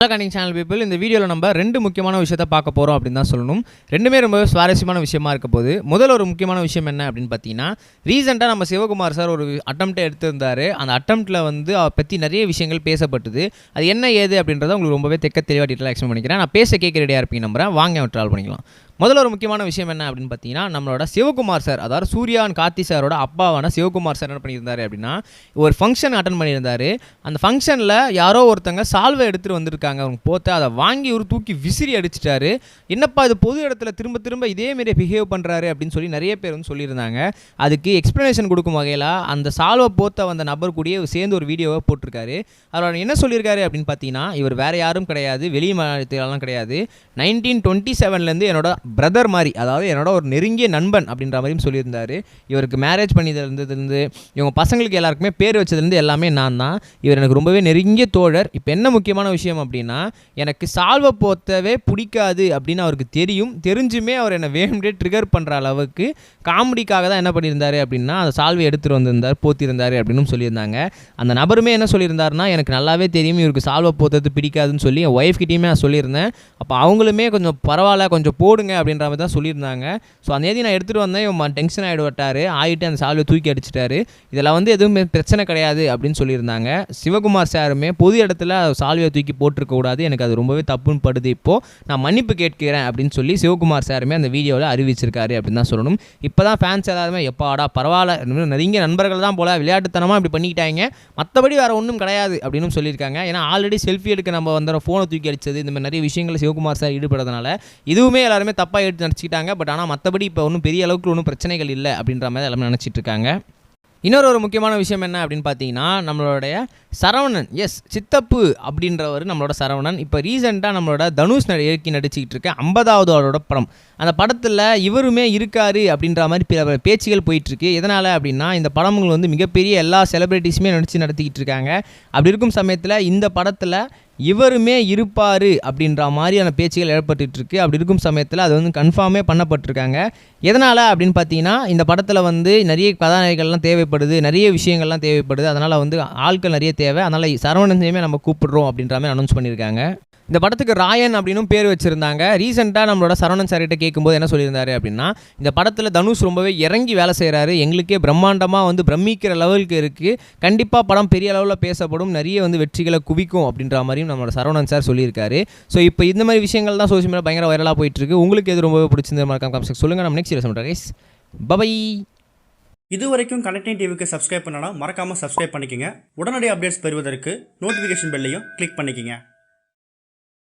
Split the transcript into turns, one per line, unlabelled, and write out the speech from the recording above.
Hello கண்டிங் channel people இந்த வீடியோவில் நம்ம ரெண்டு முக்கியமான விஷயத்த பார்க்க போகிறோம் அப்படின்னு தான் சொல்லணும். ரெண்டுமே ரொம்ப சுவாரஸ்யமான விஷயமா இருக்க போது முதல் ஒரு முக்கியமான விஷயம் என்ன அப்படின்னு பார்த்தீங்கன்னா ரீசெண்டாக நம்ம சிவகுமார் சார் ஒரு அட்டம்ப்டை எடுத்திருந்தாரு. அந்த அட்டம்ப்டில் வந்து அவரை பற்றி நிறைய விஷயங்கள் பேசப்பட்டது. அது என்ன ஏது அப்படின்றத உங்களுக்கு ரொம்பவே தெக்க தெளிவாக டீட்டெயில் எக்ஸ்பிளைன் பண்ணிக்கிறேன். நான் பேச கேட்க ரெடியாக இருப்பீங்க நம்புறேன். வாங்க ட்ராவல் பண்ணிக்கலாம். முதல்ல ஒரு முக்கியமான விஷயம் என்ன அப்படின்னு பார்த்தீங்கன்னா நம்மளோட சிவகுமார் சார் அதாவது சூர்யா கார்த்தி சாரோட அப்பாவான சிவகுமார் சார் என்ன பண்ணியிருந்தாரு அப்படின்னா ஒரு ஃபங்க்ஷன் அட்டன் பண்ணியிருந்தாரு. அந்த ஃபங்க்ஷனில் யாரோ ஒருத்தங்க சால்வை எடுத்துகிட்டு வந்திருக்காங்க. அவங்க போத்து அதை வாங்கி ஒரு தூக்கி விசிறி அடிச்சிட்டாரு. என்னப்பா இது பொது இடத்துல திரும்ப திரும்ப இதே மாரி பிஹேவ் பண்ணுறாரு அப்படின்னு சொல்லி நிறைய பேர் வந்து சொல்லியிருந்தாங்க. அதுக்கு எக்ஸ்ப்ளனேஷன் கொடுக்கும் வகையில் அந்த சால்வை போத்த வந்த நபர் கூடயே சேர்ந்து ஒரு வீடியோவை போட்டிருக்காரு. அவர் என்ன சொல்லியிருக்காரு அப்படின்னு பார்த்தீங்கன்னா இவர் வேறு யாரும் கிடையாது. வெளி மாநிலத்திலலாம் கிடையாது. நைன்டீன் டுவெண்ட்டி செவன்லேருந்து என்னோட பிரதர் மாதிரி அதாவது என்னோட ஒரு நெருங்கிய நண்பன் அப்படின்ற மாதிரியும் சொல்லியிருந்தார். இவருக்கு மேரேஜ் பண்ணியதுலேருந்து இவங்க பசங்களுக்கு எல்லாருக்குமே பேர் வச்சதுலேருந்து எல்லாமே நான் தான் இவர் எனக்கு ரொம்பவே நெருங்கிய தோழர். இப்போ என்ன முக்கியமான விஷயம் அப்படின்னா எனக்கு சால்வை போத்தவே பிடிக்காது அப்படின்னு அவருக்கு தெரியும். தெரிஞ்சுமே அவர் என்னை வேணும்டே ட்ரிகர் பண்ணுற அளவுக்கு காமெடிக்காக தான் என்ன பண்ணியிருந்தாரு அப்படின்னா அந்த சால்வை எடுத்துகிட்டு வந்திருந்தார் போத்திருந்தார் அப்படின்னு சொல்லியிருந்தாங்க. அந்த நபருமே என்ன சொல்லியிருந்தாருன்னா எனக்கு நல்லாவே தெரியும் இவருக்கு சால்வை போத்தது பிடிக்காதுன்னு சொல்லி என் ஒய்ஃப்கிட்டையுமே நான் சொல்லியிருந்தேன். அப்போ அவங்களுமே கொஞ்சம் பரவாயில்ல கொஞ்சம் போடுங்க அப்படின்ற மாதிரி தான் சொல்லியிருந்தாங்க. ஸோ அந்த நான் எடுத்துகிட்டு வந்தேன். இவன் டென்ஷன் ஆகிடுவட்டார் ஆகிட்டு அந்த சால்வை தூக்கி அடிச்சிட்டாரு. இதெல்லாம் வந்து எதுவுமே பிரச்சனை கிடையாது அப்படின்னு சொல்லியிருந்தாங்க. சிவகுமார் சாருமே பொது இடத்துல சால்வையை தூக்கி போட்டிருக்க கூடாது. எனக்கு அது ரொம்பவே தப்புன்னு படுது. இப்போது நான் மன்னிப்பு கேட்கிறேன் அப்படின்னு சொல்லி சிவகுமார் சாருமே அந்த வீடியோவில் அறிவிச்சிருக்காரு அப்படின்னு தான் சொல்லணும். இப்போ தான் ஃபேன்ஸ் எல்லாருமே எப்பாடா பரவாயில்ல. இன்னும் நெருங்கிய நண்பர்கள் தான் போல. விளையாட்டுத்தனமாக இப்படி பண்ணிக்கிட்டாங்க. மற்றபடி வேறு ஒன்றும் கிடையாது அப்படின்னு சொல்லியிருக்காங்க. ஏன்னா ஆல்ரெடி செல்ஃபி எடுக்க நம்ம வந்து ஃபோனை தூக்கி அடித்தது இந்த மாதிரி நிறைய விஷயங்கள் சிவகுமார் சார் ஈடுபடுறதுனால இதுவுமே எல்லாருமே தப்பு தப்பாக எடுத்து நினச்சிக்கிட்டாங்க பட் ஆனால் மற்றபடி இப்போ ஒன்றும் பெரிய அளவுக்கு ஒன்றும் பிரச்சனைகள் இல்லை அப்படின்ற மாதிரி எல்லாமே நினச்சிட்டு இருக்காங்க. இன்னொரு ஒரு முக்கியமான விஷயம் என்ன அப்படின்னு பார்த்தீங்கன்னா நம்மளுடைய சரவணன். எஸ் சித்தப்பு அப்படின்றவர் நம்மளோட சரவணன். இப்போ ரீசெண்டாக நம்மளோட தனுஷ் நடி இயக்கி நடிச்சுக்கிட்டு இருக்க ஐம்பதாவது அவரோட படம். அந்த படத்தில் இவருமே இருக்காரு அப்படின்ற மாதிரி பிற பேச்சுகள் போயிட்டுருக்கு எதனால் அப்படின்னா இந்த படங்கள் வந்து மிகப்பெரிய எல்லா செலிப்ரிட்டிஸுமே நடித்து நடத்திக்கிட்டு இருக்காங்க. அப்படி இருக்கும் சமயத்தில் இந்த படத்தில் இவருமே இருப்பார் அப்படின்ற மாதிரியான பேச்சுகள் ஏற்பட்டுட்டு இருக்கு அப்படி இருக்கும் சமயத்தில் அது வந்து கன்ஃபார்மே பண்ணப்பட்டிருக்காங்க. எதனால் அப்படின்னு பார்த்தீங்கன்னா இந்த படத்தில் வந்து நிறைய கதாநாயகர்கள்லாம் தேவைப்படுது நிறைய விஷயங்கள்லாம் தேவைப்படுது. அதனால் வந்து ஆட்கள் நிறைய தேவை. அதனால் சரவணனையுமே நம்ம கூப்பிடுறோம் அப்படின்ற மாதிரி அனௌன்ஸ் பண்ணியிருக்காங்க. இந்த படத்துக்கு ராயன் அப்படின்னும் பேர் வச்சுருந்தாங்க. ரீசெண்டாக நம்மளோட சரவணன் சார்கிட்ட கேட்கும்போது என்ன சொல்லியிருந்தாரு அப்படின்னா இந்த படத்தில் தனுஷ் ரொம்பவே இறங்கி வேலை செய்கிறாரு எங்களுக்கே பிரம்மாண்டமாக வந்து பிரமிக்கிற லெவலுக்கு இருக்குது கண்டிப்பாக படம் பெரிய அளவில் பேசப்படும். நிறைய வந்து வெற்றிகளை குவிக்கும் அப்படின்ற மாதிரியும் நம்மளோட சரவணன் சார் சொல்லியிருக்காரு. ஸோ இப்போ இந்த மாதிரி விஷயங்கள் தான் சோஷியல் மீடியா பயங்கர வைரலாக போயிட்டுருக்கு உங்களுக்கு எது ரொம்பவே பிடிச்சிருந்த மறக்காம comment சொல்லுங்கள் நம்ம நெக்ஸ்ட் சொல்கிறேன் கைஸ் பபை
இது வரைக்கும் கனெக்டிங் டிவிக்கு சப்ஸ்கிரைப் பண்ணனா மறக்காமல் சப்ஸ்கிரைப் பண்ணிக்கோங்க. உடனடி அப்டேட்ஸ் பெறுவதற்கு நோட்டிஃபிகேஷன் பெல்லையும் கிளிக் பண்ணிக்கோங்க.